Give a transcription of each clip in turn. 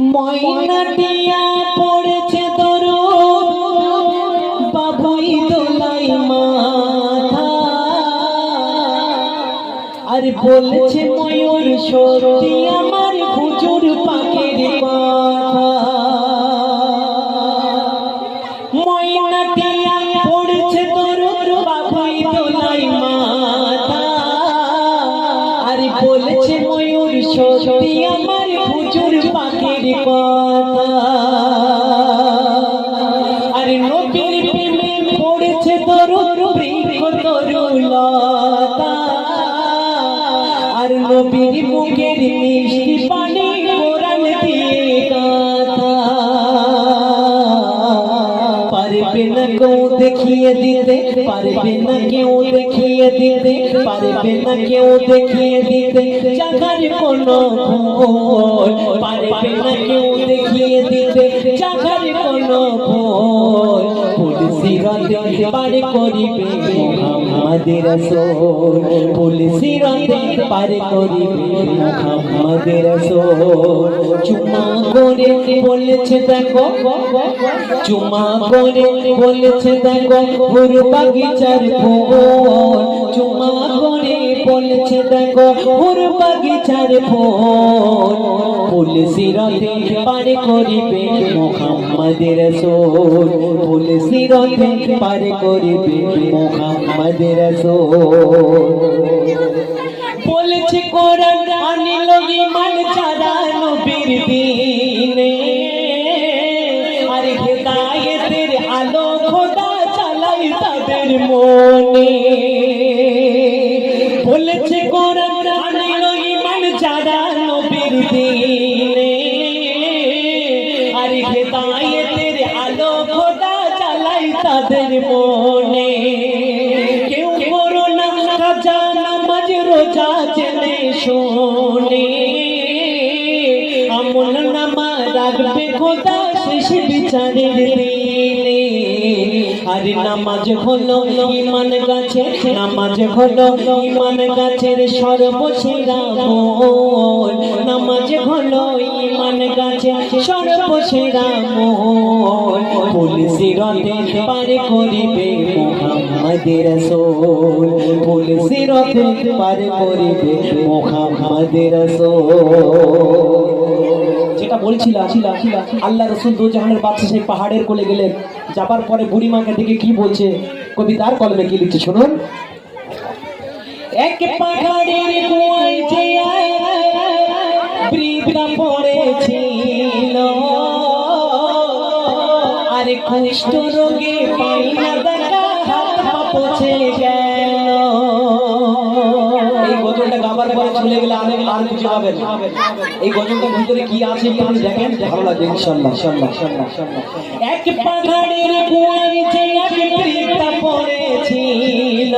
ময়নাটিয়া পড়েছে তোর বাবুই দোলাই মাথা। আর বলছে ময়ূর, সত্যি আমার হুজুর পাখির কথা ময়নাটিয়া পড়েছে তোর বাবুই দোলাই মাথা। আর বলছে ময়ূর, সত্যি আমার হুজুর পাখির কথা আর নবীর প্রেমে পড়েছে তোর বৃক্ষ তরুলতা। আর নবীর মুখের মিষ্টি পানি কোরআন দিয়ে গাথা পারবে না কেউ দেখিয়ে দিতে। পারবে না কেউ দেখিয়ে দিতে পারবে না কেউ দেখিয়ে দিতে। চাকার কোনো ভুল পারবে না কেউ দেখিয়ে দিতে। চাকার কোনো ভুল পুলিশি পার করিবে। মোহাম্মদের রাসূল পুলিশি রাতে পার করিবে মোহাম্মদের চুমা করে বলেছে দেখো চুমা করে বলেছে দেখো ফুল বাগিচার ফুল চুমা করে বলেছে দেখো ফুল বাগিচার ফুল পুলিশি রাতে পার করিবে মোহাম্মদের রাসূল পুলিশি রাতে পার করিবে মোহাম্মদের রাসূল বলেছে কোরআন আনিল ইমান ছাড়া নবীর দিনে। আর হেদায়েতের আলো খোদা চালাই তাদের মনে। বলেছে কোরআন তাদের মনে। কেউ করো না কাজা নামাজ রোজা জেনে শোনে। আমল নামা রাখবে খোদা, শেষ বিচারের আর নামাজ হলো ইমান গাছে নামাজ হলো ইমান গাছের সর্বসেরা মোল। নামাজ হলো ইমান গাছে সর্বসেরা মোল। পুলিশি রথে পারে করিবে মোহাম্মদের রাসূল। পুলিশি রথে পারে করিবে মোহাম্মদের রাসূল। যেটা বলছিলাম আল্লাহ রসুল দু জাহানের বাদশা সেই পাহাড়ের কোলে গেলেন। যাবার পরে বুড়িমাকে দেখে কি বলছে? কবিতার কলমে কি লিখছে শুনুন। এক পাহাড়ের পড়েছিল, আর কুষ্ঠ রোগে পাই গাবার চলে গেলে আর আর হবে না এই গজলটার ভিতরে কি আছে কি আপনি দেখেন? ভালো লাগবে, ইনশাআল্লাহ ইনশাআল্লাহ ইনশাআল্লাহ ইনশাআল্লাহ। এক পাহাড়ের পড়েছিল।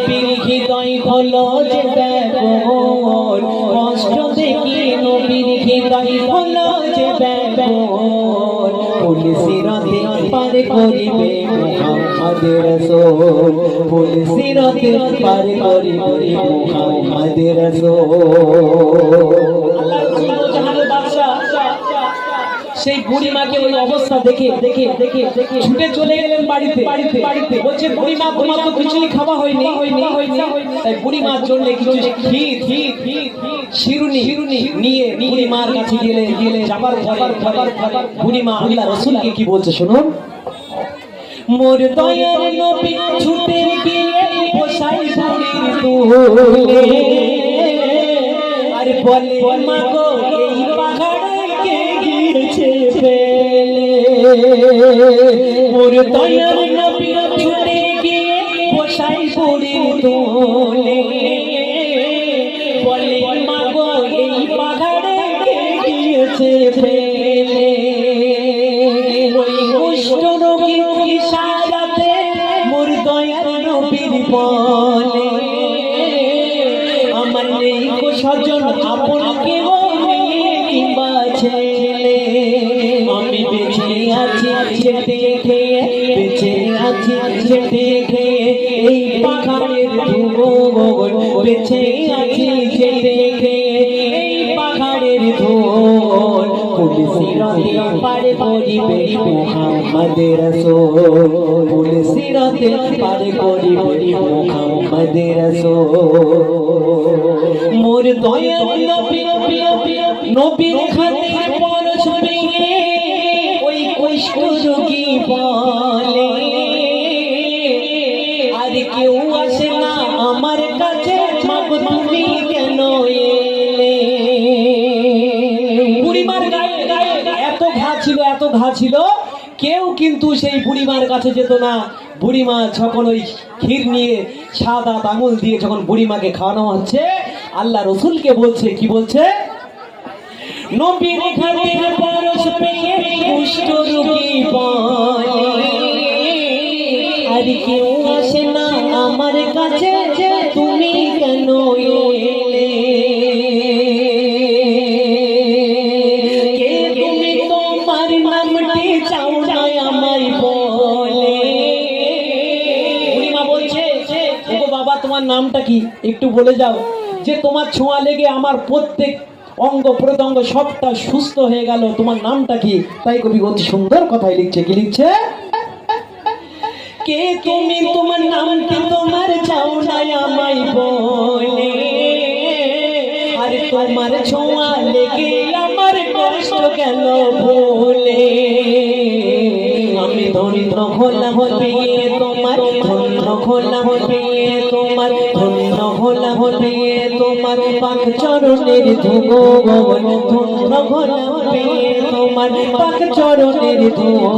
নবীর হৃদয় হলো যে ব্যাকুল কষ্ট দেখে নবীর হৃদয় হলো যে ব্যাকুল পুলিশি রাতে পার করিবে মোহাম্মদের রসুল। পুলিশি রাতে পার করিবে মোহাম্মদের সেই বুড়িমাকে ওই অবস্থা দেখে দেখে দেখে দেখে ছুটে চলে গেলেন বাড়িতে। বাড়িতে। বাড়িতে। বলছে বুড়িমা তোমার তো কিছুই খাওয়া হয়নি। হয়নি হয়নি তাই বুড়িমার জন্য কিছু ক্ষীর শিরুনি শিরুনি নিয়ে বুড়িমার কাছে গেলে গেলে যাবার যাবার খাবার খাবার বুড়িমা আল্লাহ রসুলকে কি বলছে শুনুন? মোর দয়ার নবী ছুটে গিয়ে বসাই বুড়ির তুলে আর বলে মাগো এই মোর দয়ার নবী ছুটে গিয়ে পোষাই পড়ে দোলে বলে মাগো এই পাহাড়ে গিয়েছে ফেলে? ওই কুষ্ঠ রোগীর ইশারাতে মোর দয়ার নবীর বলে? আমার নেই কো আপন আছি খেয়ে এই পাখাড়ের ধুয়োর বেঁচে আছি খেয়ে এই পারে করিবে মোহাম্মদ রসুল। পুলিশিরতে পারে করিবে মোহাম্মদ রসুল। খাতে পরশ পেয়ে ওই কষ্ট রোগী বলে কিন্তু সেই বুড়িমার কাছে যেত না। বুড়িমা যখন ওই ক্ষীর নিয়ে সাদা আঙুল দিয়ে যখন বুড়িমাকে খাওয়ানো হচ্ছে, আল্লাহ রসুলকে বলছে, কি বলছে? কেউ আসে না আমার কাছে নামটা কি? একটু বলে যাও। যে তোমার ছোঁয়া লেগে আমার প্রত্যেক অঙ্গ প্রত্যঙ্গ সবটা সুস্থ হয়ে গেল, তোমার নামটা কি? তাই কবি অতি সুন্দর কথাই লিখছে। কি লিখছে? কে তুমি তোমার নামটি তোমার চাও না আমায় বলে? আরে তোমার ছোঁয়া লেগে আমার কষ্ট গেল ভুলে ধন্য হলাম পেয়ে তোমার, ধন্য হলাম পেয়ে তোমার, ধন্য হলাম পেয়ে তোমার। পাক চরণের ধুবো ধন্য হলাম পেয়ে তোমার। পাক চরণের ধুবো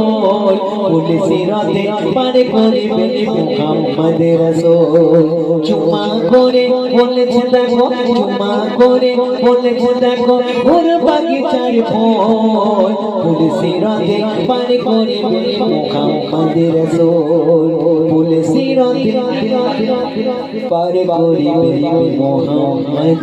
পুলিশের রথে পারে করিবে মুহাম্মদ রাসূল। চুমা করে বলেছে দেখো চুমা করে বলেছে দেখো ঘুর বাগিচার ফল পুলিশের রথে পারে করিবে মুহাম্মদ রাসূল পুলিশের রথে পারে করিবে মুহাম্মদ